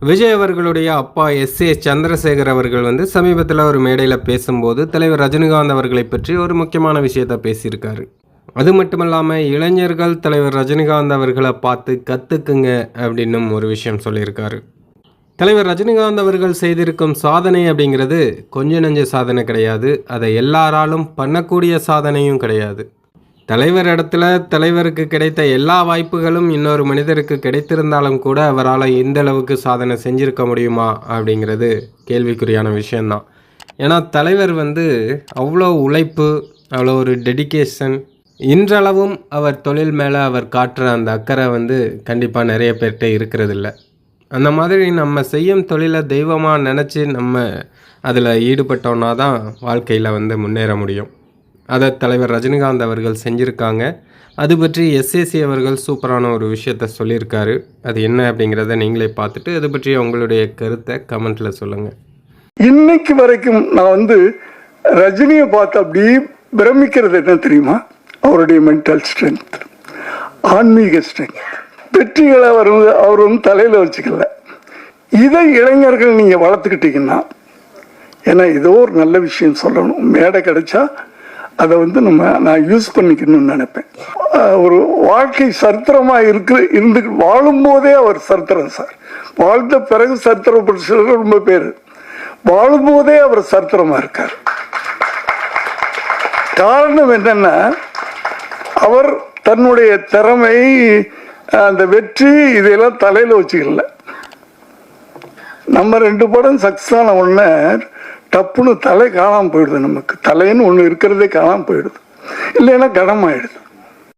விஜய் அவர்களுடைய அப்பா S A Chandrasekhar அவர்கள் வந்து சமீபத்தில் ஒரு மேடையில் பேசும்போது தலைவர் ரஜினிகாந்த் அவர்களை பற்றி ஒரு முக்கியமான விஷயத்த பேசியிருக்காரு. அது மட்டும் இல்லாமல் இளைஞர்கள் தலைவர் ரஜினிகாந்த் அவர்களை பார்த்து கற்றுக்குங்க அப்படின்னும் ஒரு விஷயம் சொல்லியிருக்காரு. தலைவர் ரஜினிகாந்த் அவர்கள் செய்திருக்கும் சாதனை அப்படிங்கிறது கொஞ்ச நெஞ்ச சாதனை கிடையாது. அதை எல்லாராலும் பண்ணக்கூடிய சாதனையும் கிடையாது. தலைவர் இடத்துல தலைவருக்கு கிடைத்த எல்லா வாய்ப்புகளும் இன்னொரு மனிதருக்கு கிடைத்திருந்தாலும் கூட அவரால் இந்த அளவுக்கு சாதனை செஞ்சுருக்க முடியுமா அப்படிங்கிறது கேள்விக்குறியான விஷயந்தான் ஏன்னா தலைவர் வந்து அவ்வளோ உழைப்பு அவ்வளோ ஒரு டெடிகேஷன் இன்றளவும் அவர் தொழில் மேலே அவர் காட்டுற அந்த அக்கறை வந்து கண்டிப்பாக நிறைய பேர்கிட்ட இருக்கிறதில்ல. அந்த மாதிரி நம்ம செய்யும் தொழிலை தெய்வமாக நினச்சி நம்ம அதில் ஈடுபட்டோன்னா தான் வாழ்க்கையில் வந்து முன்னேற முடியும். அதை தலைவர் ரஜினிகாந்த் அவர்கள் செஞ்சுருக்காங்க. அது பற்றி எஸ்ஏசி அவர்கள் சூப்பரான ஒரு விஷயத்த சொல்லியிருக்காரு. அது என்ன அப்படிங்கிறத நீங்களே பார்த்துட்டு அது பற்றி உங்களுடைய கருத்தை கமெண்ட்டில் சொல்லுங்கள் இன்னைக்கு வரைக்கும் நான் வந்து ரஜினியை பார்த்து அப்படியே பிரமிக்கிறது என்ன தெரியுமா? அவருடைய மென்டல் ஸ்ட்ரென்த் ஆன்மீக ஸ்ட்ரென்த் வெற்றிகளை அவர் வந்து அவர் வந்து தலையில் வச்சுக்கல. இதை இளைஞர்கள் நீங்கள் வளர்த்துக்கிட்டீங்கன்னா ஏன்னா ஏதோ ஒரு நல்ல விஷயம் சொல்லணும். மேடை கிடைச்சா அதை வந்து நம்ம நான் யூஸ் பண்ணிக்கணும்னு நினைப்பேன். ஒரு வாழ்க்கை சரித்திரமாக இருக்கு இருந்து வாழும்போதே அவர் சரித்திரம் சார். வாழ்ந்த பிறகு சரித்திரப்பட்ட சிலர் ரொம்ப பேர். வாழும்போதே அவர் சரித்திரமாக இருக்கார். காரணம் என்னன்னா அவர் தன்னுடைய திறமை அந்த வெற்றி இதையெல்லாம் தலையில் வச்சுக்கல. நம்ம ரெண்டு படம் சக்ஸான உடனே டப்புன்னு தலை காணாமல் போயிடுது நமக்கு. தலைன்னு ஒன்று இருக்கிறதே காணாமல் போயிடுது. இல்லைன்னா கனமாயிடுது.